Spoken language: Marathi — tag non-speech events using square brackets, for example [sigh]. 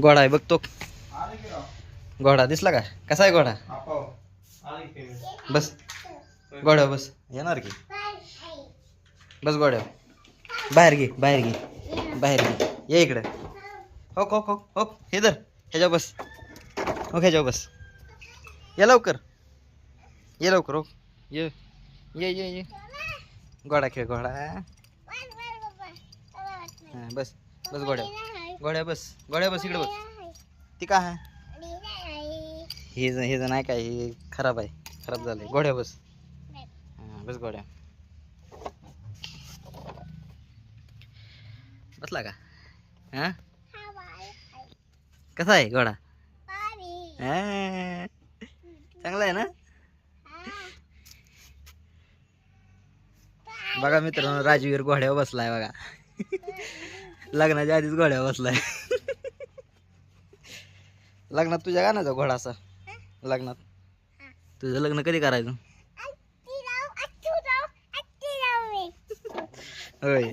घोडा आहे बघतो घोडा दिसला का? कसा आहे घोडा बस. घोड्या बस. येणार की? बस घोड्या बाहेर घे बाहेर घे. बाहेर घे. ये इकडे. हो हो हो हो. हे धर. ह्याच्या बस. हो ह्याच्यावर बस. ये लवकर. ये लवकर हो. ये. ये ये ये. घोडा खेळ घोडा हाँ बस. बस घोड्या घोड्या बस घोड्या बस इकडे बस. ती का आहे? हे हे जर नाही काय हे खराब आहे खराब झालंय. घोड्या बस. हां बस घोड्या बसला का? हां? कसा आहे घोडा हां. चांगला आहे ना? बघा मित्रांनो राजवीर घोड्यावर बसलाय बघा. [laughs] लग्नाच्या आधीच घोड्यावर बसलाय. [laughs] लग्नात तुझ्या गाण्याचा घोडा असा. लग्नात. तुझं लग्न कधी करायचं? होय.